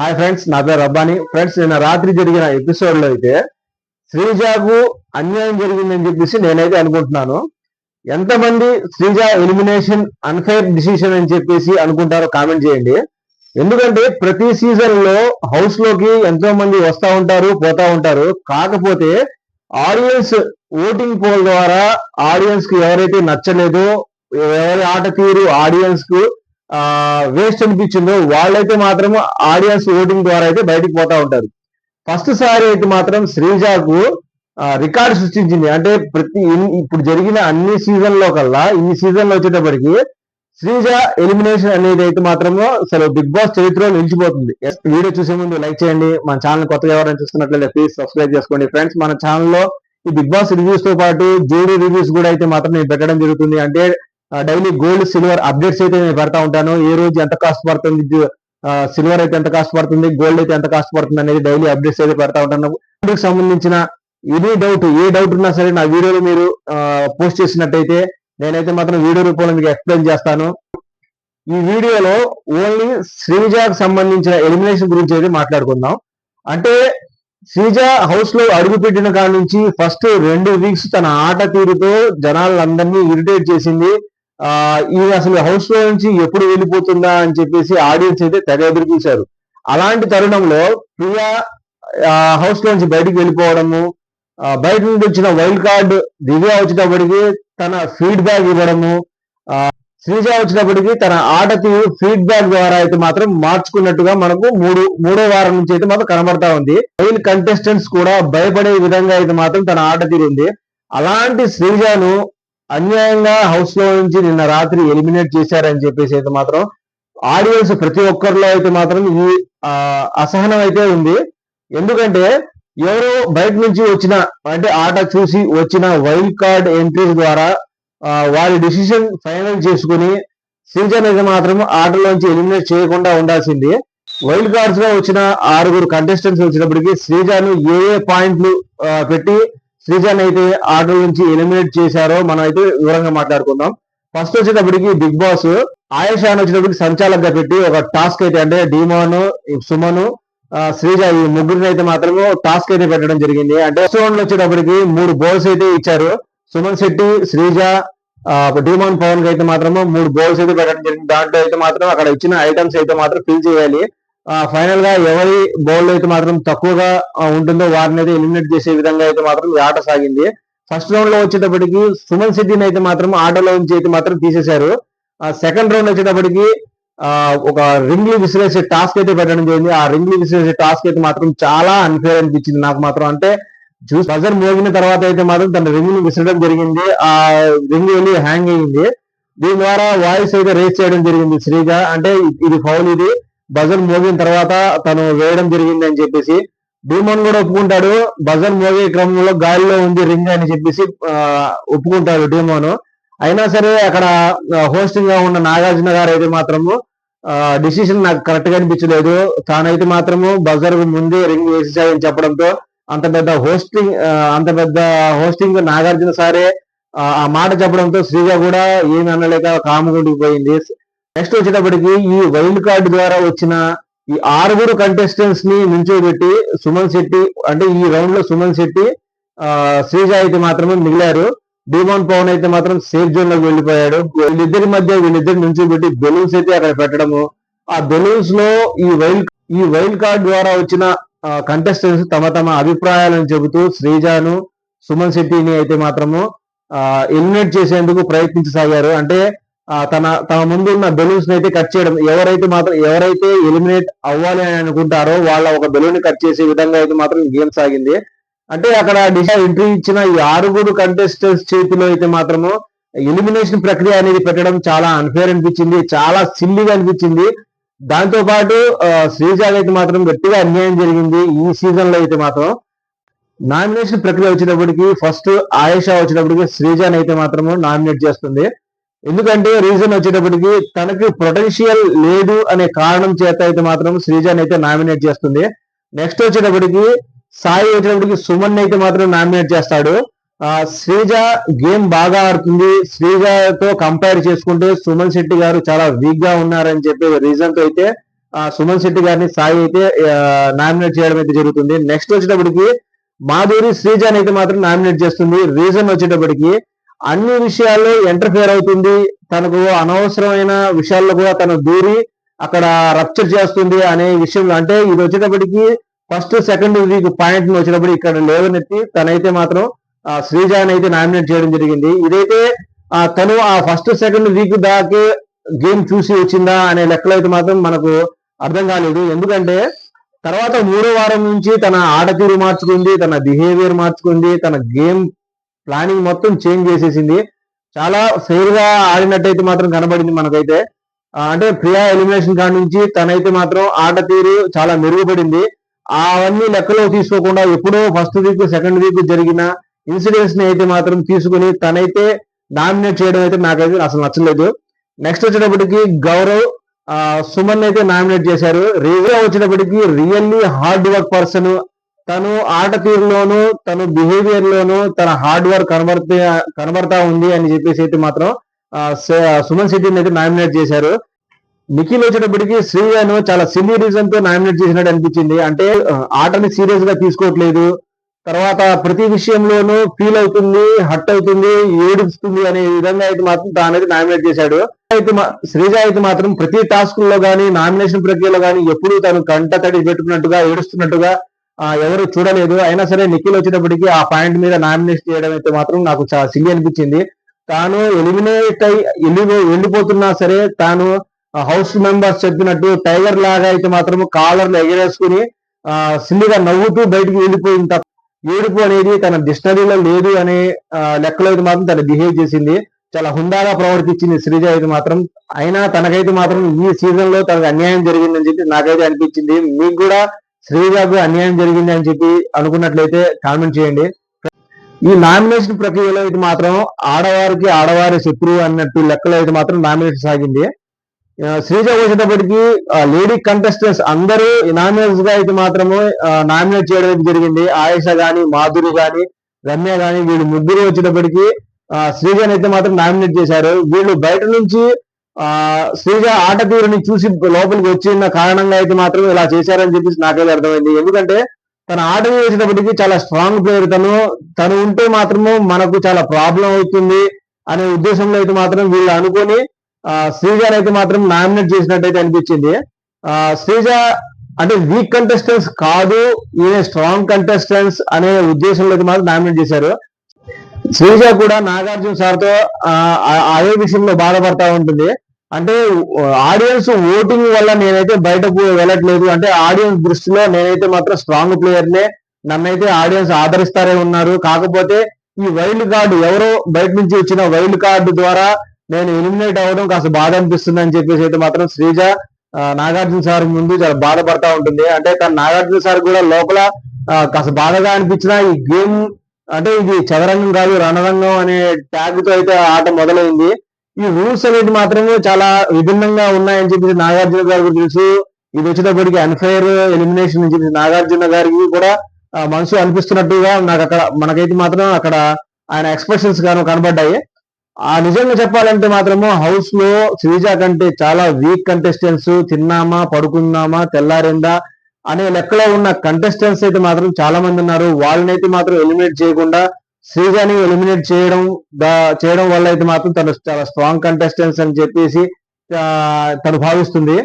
Hi friends నా పేరు Rabbani. Friends నిన్న రాత్రి జరిగిన ఎపిసోడ్లో అయితే శ్రీజాకు అన్యాయం జరిగిందని చెప్పేసి నేనైతే అనుకుంటున్నాను. ఎంతమంది శ్రీజ ఎలిమినేషన్ అన్ఫైర్ డిసిషన్ అని చెప్పేసి అనుకుంటారో కామెంట్ చేయండి. ఎందుకంటే ప్రతి సీజన్లో హౌస్లోకి ఎంతో మంది వస్తా ఉంటారు పోతా ఉంటారు. కాకపోతే ఆడియన్స్ ఓటింగ్ పోల్ ద్వారా ఆడియన్స్కి ఎవరైతే నచ్చలేదో ఎవరి ఆట తీరు ఆడియన్స్కు వేస్ట్ అనిపించిందో వాళ్ళైతే మాత్రం ఆడియన్స్ ఓటింగ్ ద్వారా అయితే బయటికి పోతా ఉంటారు. ఫస్ట్ సారి అయితే మాత్రం శ్రీజాకు రికార్డు సృష్టించింది. అంటే ప్రతి ఇప్పుడు జరిగిన అన్ని సీజన్లో కల్లా ఈ సీజన్లో వచ్చేటప్పటికి శ్రీజ ఎలిమినేషన్ అనేది అయితే మాత్రము అసలు బిగ్ బాస్ చరిత్రలో నిలిచిపోతుంది. వీడియో చూసే ముందు లైక్ చేయండి. మన ఛానల్ కొత్తగా ఎవరైనా చూస్తున్నట్లయితే ప్లీజ్ సబ్స్క్రైబ్ చేసుకోండి. ఫ్రెండ్స్ మన ఛానల్లో ఈ బిగ్ బాస్ రివ్యూస్తో పాటు జూడీ రివ్యూస్ కూడా అయితే మాత్రం నేను పెట్టడం జరుగుతుంది. అంటే డైలీ గోల్డ్ సిల్వర్ అప్డేట్స్ అయితే నేను పెడతా ఉంటాను. ఏ రోజు ఎంత కాస్ట్ పడుతుంది సిల్వర్ అయితే ఎంత కాస్ట్ పడుతుంది గోల్డ్ అయితే ఎంత కాస్ట్ పడుతుంది అనేది డైలీ అప్డేట్స్ అయితే పెడతా ఉంటాను. దానికి సంబంధించిన ఎనీ డౌట్ ఏ డౌట్ ఉన్నా సరే నా వీడియోలో మీరు పోస్ట్ చేసినట్టయితే నేనైతే మాత్రం వీడియో రూపంలో మీకు ఎక్స్ప్లెయిన్ చేస్తాను. ఈ వీడియోలో ఓన్లీ శ్రీజాకు సంబంధించిన ఎలిమినేషన్ గురించి అయితే మాట్లాడుకుందాం. అంటే శ్రీజ హౌస్లో అడుగు పెట్టిన కాడ నుంచి ఫస్ట్ రెండు వీక్స్ తన ఆట తీరుతో జనాలందరినీ ఇరిటేట్ చేసింది. ఈ అసలు హౌస్లో నుంచి ఎప్పుడు వెళ్ళిపోతుందా అని చెప్పేసి ఆడియన్స్ అయితే తెగ ఎదురు చూశారు అలాంటి తరుణంలో ప్రియా హౌస్లో నుంచి బయటికి వెళ్ళిపోవడము బయట నుండి వచ్చిన వైల్డ్ కార్డ్ దివ్య వచ్చేటప్పటికి తన ఫీడ్బ్యాక్ ఇవ్వడము శ్రీజ వచ్చినప్పటికీ తన ఆట తీరు ఫీడ్బ్యాక్ ద్వారా అయితే మాత్రం మార్చుకున్నట్టుగా మనకు మూడు మూడో వారం నుంచి అయితే మాత్రం కనబడతా ఉంది. వైల్డ్ కంటెస్టెంట్స్ కూడా భయపడే విధంగా అయితే మాత్రం తన ఆట తీరు ఉంది అలాంటి శ్రీజాను అన్యాయంగా హౌస్లో నుంచి నిన్న రాత్రి ఎలిమినేట్ చేశారని చెప్పేసి అయితే మాత్రం ఆడియన్స్ ప్రతి ఒక్కరిలో అయితే మాత్రం ఈ అసహనం అయితే ఉంది. ఎందుకంటే ఎవరో బయట నుంచి వచ్చిన అంటే ఆట చూసి వచ్చిన వైల్డ్ కార్డ్ ఎంట్రీస్ ద్వారా వారి డిసిషన్ ఫైనల్ చేసుకుని సీజన్ అయితే మాత్రం ఆటలోంచి ఎలిమినేట్ చేయకుండా ఉండాల్సింది. వైల్డ్ కార్డ్స్గా వచ్చిన ఆరుగురు కంటెస్టెంట్స్ వచ్చినప్పటికీ శ్రీజాను ఏ ఏ పాయింట్లు పెట్టి శ్రీజాన్ అయితే ఆటల నుంచి ఎలిమినేట్ చేశారో మనం అయితే వివరంగా మాట్లాడుకుందాం. ఫస్ట్ వచ్చేటప్పటికి బిగ్ బాస్ ఆయుషాన్ వచ్చినప్పటికి సంచాలకుగా పెట్టి ఒక టాస్క్ అయితే అంటే డీమాను సుమను శ్రీజ ఈ ముగ్గురిని అయితే మాత్రము టాస్క్ అయితే పెట్టడం జరిగింది. అంటే సుమన్ వచ్చేటప్పటికి మూడు బౌల్స్ అయితే ఇచ్చారు. సుమన్ శెట్టి శ్రీజ డిమాన్ పవన్కి అయితే మాత్రము మూడు బౌల్స్ అయితే పెట్టడం జరిగింది. దాంట్లో అయితే మాత్రం అక్కడ ఇచ్చిన ఐటమ్స్ అయితే మాత్రం ఫిల్ చేయాలి. ఫైనల్గా ఎవరి బౌల్డ్ అయితే మాత్రం తక్కువగా ఉంటుందో వారిని అయితే ఎలిమినేట్ చేసే విధంగా అయితే మాత్రం ఈ ఆట సాగింది. ఫస్ట్ రౌండ్లో వచ్చేటప్పటికి సుమన్ శెట్టిని అయితే మాత్రం ఆటలో నుంచి అయితే మాత్రం తీసేశారు. సెకండ్ రౌండ్ వచ్చేటప్పటికి ఆ, ఒక రింగ్లు విసిరేసే టాస్క్ అయితే పెట్టడం జరిగింది. ఆ రింగ్లు విసిరేసే టాస్క్ అయితే మాత్రం చాలా అన్ఫేర్ అనిపించింది నాకు మాత్రం. అంటే జ్యూస్ బజర్ మోగిన తర్వాత అయితే మాత్రం తన రింగ్ని విసరడం జరిగింది. ఆ రింగ్ వెళ్ళి హ్యాంగ్ అయ్యింది దీని ద్వారా వాయిస్ అయితే రేస్ చేయడం జరిగింది శ్రీగా. అంటే ఇది ఫౌల్ ఇది. బజర్ మోగిన తర్వాత తను వేయడం జరిగింది అని చెప్పేసి డీమోన్ కూడా ఒప్పుకుంటాడు. బజర్ మోగే క్రమంలో గాలిలో ఉంది రింగ్ అని చెప్పేసి ఒప్పుకుంటాడు డీమోన్ అయినా సరే అక్కడ హోస్టింగ్గా ఉన్న నాగార్జున గారు అయితే మాత్రము డిసిషన్ నాకు కరెక్ట్గా అనిపించలేదు. తానైతే మాత్రము బజర్ ముందే రింగ్ వేసేసాయని చెప్పడంతో అంత పెద్ద హోస్టింగ్ అంత పెద్ద హోస్టింగ్ నాగార్జున సారే ఆ, మాట చెప్పడంతో శ్రీజ కూడా ఏమి అనలేక కాముకుంటూ పోయింది నెక్స్ట్ వచ్చేటప్పటికి ఈ వైల్డ్ కార్డ్ ద్వారా వచ్చిన ఈ ఆరుగురు కంటెస్టెంట్స్ని నించోబెట్టి సుమన్ శెట్టి అంటే ఈ రౌండ్లో సుమన్ శెట్టి శ్రీజ అయితే మాత్రమే మిగిలారు. డిమాన్ పవన్ అయితే మాత్రం సేఫ్ జోన్లోకి వెళ్ళిపోయాడు. వీళ్ళిద్దరి మధ్య వీళ్ళిద్దరు నించోబెట్టి బెలూన్స్ అయితే అక్కడ పెట్టడము. ఆ బెలూన్స్లో ఈ వైల్డ్ ఈ వైల్డ్ కార్డ్ ద్వారా వచ్చిన కంటెస్టెంట్స్ తమ తమ అభిప్రాయాలను చెబుతూ శ్రీజాను సుమన్ శెట్టిని అయితే మాత్రము ఎలిమినేట్ చేసేందుకు ప్రయత్నించసాగారు. అంటే తన తమ ముందు ఉన్న బెలూన్స్ అయితే కట్ చేయడం ఎవరైతే మాత్రం ఎవరైతే ఎలిమినేట్ అవ్వాలి అని అనుకుంటారో వాళ్ళ ఒక బెలూన్ కట్ చేసే విధంగా అయితే మాత్రం గేమ్ సాగింది. అంటే అక్కడ డిషా ఎంట్రీ ఇచ్చిన ఈ ఆరుగురు కంటెస్టెంట్స్ చేతిలో అయితే మాత్రము ఎలిమినేషన్ ప్రక్రియ అనేది పెట్టడం చాలా అన్ఫేర్ అనిపించింది చాలా సిల్లీగా అనిపించింది. దాంతో పాటు ఆ, శ్రీజాకి అయితే మాత్రం గట్టిగా అన్యాయం జరిగింది ఈ సీజన్లో అయితే మాత్రం. నామినేషన్ ప్రక్రియ వచ్చేటప్పటికి ఫస్ట్ ఆయేషా వచ్చేటప్పటికి శ్రీజాన్ అయితే మాత్రము నామినేట్ చేస్తుంది. ఎందుకంటే రీజన్ వచ్చేటప్పటికి తనకి పొటెన్షియల్ లేదు అనే కారణం చేత అయితే మాత్రం శ్రీజాని అయితే నామినేట్ చేస్తుంది. నెక్స్ట్ వచ్చేటప్పటికి సాయి వచ్చేటప్పటికి సుమన్ అయితే మాత్రం నామినేట్ చేస్తాడు. ఆ శ్రీజ గేమ్ బాగా ఆడుతుంది. శ్రీజతో కంపేర్ చేసుకుంటే సుమన్ శెట్టి గారు చాలా వీక్గా ఉన్నారని చెప్పే రీజన్తో అయితే ఆ, సుమన్ శెట్టి గారిని సాయి అయితే నామినేట్ చేయడం అయితే జరుగుతుంది. నెక్స్ట్ వచ్చేటప్పటికి మాధురి శ్రీజాని అయితే మాత్రం నామినేట్ చేస్తుంది. రీజన్ వచ్చేటప్పటికి అన్ని విషయాల్లో ఎంటర్ఫేర్ అవుతుంది. తనకు అనవసరమైన విషయాల్లో కూడా తను దూరి అక్కడ రప్చర్ చేస్తుంది అనే విషయంలో. అంటే ఇది వచ్చేటప్పటికి ఫస్ట్ సెకండ్ వీక్ పాయింట్ వచ్చినప్పుడు ఇక్కడ లేవనెత్తి తనైతే మాత్రం ఆ, శ్రీజాని అయితే నామినేట్ చేయడం జరిగింది. ఇదైతే ఆ, తను ఆ ఫస్ట్ సెకండ్ వీక్ దాకే గేమ్ చూసి వచ్చిందా అనే లెక్కలో అయితే మాత్రం మనకు అర్థం కాలేదు. ఎందుకంటే తర్వాత మూడో వారం నుంచి తన ఆడతీరు మార్చుకుంది తన బిహేవియర్ మార్చుకుంది తన గేమ్ ప్లానింగ్ మొత్తం చేంజ్ చేసేసింది. చాలా ఫెయిర్గా ఆడినట్టయితే మాత్రం కనబడింది మనకైతే. అంటే ప్రియా ఎలిమినేషన్ కాడి నుంచి తనైతే మాత్రం ఆట తీరు చాలా మెరుగుపడింది. అవన్నీ లెక్కలో తీసుకోకుండా ఎప్పుడో ఫస్ట్ వీక్ సెకండ్ వీక్ జరిగిన ఇన్సిడెంట్స్ని అయితే మాత్రం తీసుకుని తనైతే నామినేట్ చేయడం అయితే నాకైతే అసలు నచ్చలేదు. నెక్స్ట్ వచ్చేటప్పటికి గౌరవ్ సుమన్ అయితే నామినేట్ చేశారు. రియల్ వచ్చేటప్పటికి రియల్లీ హార్డ్ వర్క్ పర్సన్ తను ఆట తీరులోను తను బిహేవియర్ లోను తన హార్డ్ వర్క్ కనబడితే కనబడతా ఉంది అని చెప్పేసి అయితే మాత్రం స- సుమన్ శెట్టిని అయితే నామినేట్ చేశారు. నిఖిల్ వచ్చేటప్పటికి శ్రీయాను చాలా సిల్లీ రీజన్తో నామినేట్ చేసినట్టు అనిపించింది. అంటే ఆటని సీరియస్గా తీసుకోవట్లేదు. తర్వాత ప్రతి విషయంలోనూ ఫీల్ అవుతుంది హట్ అవుతుంది ఏడుస్తుంది అనే విధంగా అయితే మాత్రం తానైతే నామినేట్ చేశాడు. అయితే శ్రీజ అయితే మాత్రం ప్రతి టాస్క్లో గానీ నామినేషన్ ప్రక్రియలో గానీ ఎప్పుడు తను కంట తడి పెట్టుకున్నట్టుగా ఏడుస్తున్నట్టుగా ఎవరు చూడలేదు. అయినా సరే నిఖిల్ వచ్చేటప్పటికి ఆ పాయింట్ మీద నామినేట్ చేయడం అయితే మాత్రం నాకు చాలా సిల్లి అనిపించింది. తాను ఎలిమినేట్ అయి వెళ్ళి వెళ్ళిపోతున్నా సరే తాను హౌస్ మెంబర్స్ చెప్పినట్టు టైగర్ లాగా అయితే మాత్రం కాలర్లు ఎగరేసుకుని ఆ సిల్లిగా నవ్వుతూ బయటికి వెళ్ళిపోయిన తప్ప ఏడుపు అనేది తన డిక్షనరీలో లేదు అనే ఆ, లెక్కలో అయితే మాత్రం తను బిహేవ్ చేసింది. చాలా హుందాగా ప్రవర్తించింది శ్రీజ అయితే మాత్రం. అయినా తనకైతే మాత్రం ఈ సీజన్లో తనకు అన్యాయం జరిగిందని చెప్పి నాకైతే అనిపించింది. మీకు కూడా శ్రీగాకు అన్యాయం జరిగింది అని చెప్పి అనుకున్నట్లయితే కామెంట్ చేయండి. ఈ నామినేషన్ ప్రక్రియలో అయితే మాత్రం ఆడవారికి ఆడవారి శత్రువు అన్నట్టు లెక్కలో అయితే మాత్రం నామినేషన్ సాగింది. శ్రీజ వచ్చేటప్పటికి లేడీ కంటెస్టెంట్స్ అందరూ నామినేట్స్గా అయితే మాత్రము నామినేట్ చేయడం అయితే జరిగింది. ఆయేష గాని మాధురి గాని రమ్య గాని వీళ్ళు ముగ్గురు వచ్చేటప్పటికి ఆ, శ్రీజని అయితే మాత్రం నామినేట్ చేశారు. వీళ్ళు బయట నుంచి ఆ శ్రీజ ఆట తీరుని చూసి లోపలికి వచ్చిన కారణంగా అయితే మాత్రం ఇలా చేశారని చెప్పేసి నాకైతే అర్థమైంది. ఎందుకంటే తన ఆట వేసేటప్పటికి చాలా స్ట్రాంగ్ ప్లేయర్ తను. తను ఉంటే మాత్రము మనకు చాలా ప్రాబ్లం అవుతుంది అనే ఉద్దేశంలో అయితే మాత్రం వీళ్ళు అనుకొని ఆ, శ్రీజని అయితే మాత్రం నామినేట్ చేసినట్టయితే అనిపించింది. ఆ, శ్రీజ అంటే వీక్ కంటెస్టెంట్స్ కాదు ఈయన స్ట్రాంగ్ కంటెస్టెంట్స్ అనే ఉద్దేశంలో అయితే మాత్రం నామినేట్ చేశారు. శ్రీజ కూడా నాగార్జున సార్తో ఆ, ఆ- అదే విషయంలో బాధపడతా ఉంటుంది. అంటే ఆడియన్స్ ఓటింగ్ వల్ల నేనైతే బయటకు వెళ్ళట్లేదు. అంటే ఆడియన్స్ దృష్టిలో నేనైతే మాత్రం స్ట్రాంగ్ ప్లేయర్నే నన్నైతే ఆడియన్స్ ఆదరిస్తారే ఉన్నారు. కాకపోతే ఈ వైల్డ్ కార్డు ఎవరో బయట నుంచి వచ్చిన వైల్డ్ కార్డు ద్వారా నేను ఎలిమినేట్ అవ్వడం కాస్త బాధ అనిపిస్తుంది అని చెప్పేసి అయితే మాత్రం శ్రీజ నాగార్జున సార్ ముందు చాలా బాధపడతా ఉంటుంది. అంటే తన నాగార్జున సార్ కూడా లోపల కాస్త బాధగా అనిపించిన ఈ గేమ్ అంటే ఇది చదరంగం కాదు రణరంగం అనే ట్యాగ్తో అయితే ఆట మొదలైంది. ఈ రూల్స్ అనేది మాత్రమే చాలా విభిన్నంగా ఉన్నాయని చెప్పేసి నాగార్జున గారికి తెలుసు. ఇది వచ్చేటప్పటికి అన్ఫైర్ ఎలిమినేషన్ అని చెప్పేసి నాగార్జున గారికి కూడా మనసు అనిపిస్తున్నట్టుగా నాకు అక్కడ మనకైతే మాత్రం అక్కడ ఆయన ఎక్స్ప్రెషన్స్ గాను కనబడ్డాయి. ఆ నిజంగా చెప్పాలంటే మాత్రము హౌస్లో శ్రీజ కంటే చాలా వీక్ కంటెస్టెంట్స్ తిన్నామా పడుకుందామా తెల్లారిందా అనే లెక్కలో ఉన్న కంటెస్టెంట్స్ అయితే మాత్రం చాలా మంది ఉన్నారు. వాళ్ళనైతే మాత్రం ఎలిమినేట్ చేయకుండా శ్రీజాని ఎలిమినేట్ చేయడం దా- చేయడం వల్ల అయితే మాత్రం తను చాలా స్ట్రాంగ్ కంటెస్టెంట్స్ అని చెప్పేసి తను భావిస్తుంది.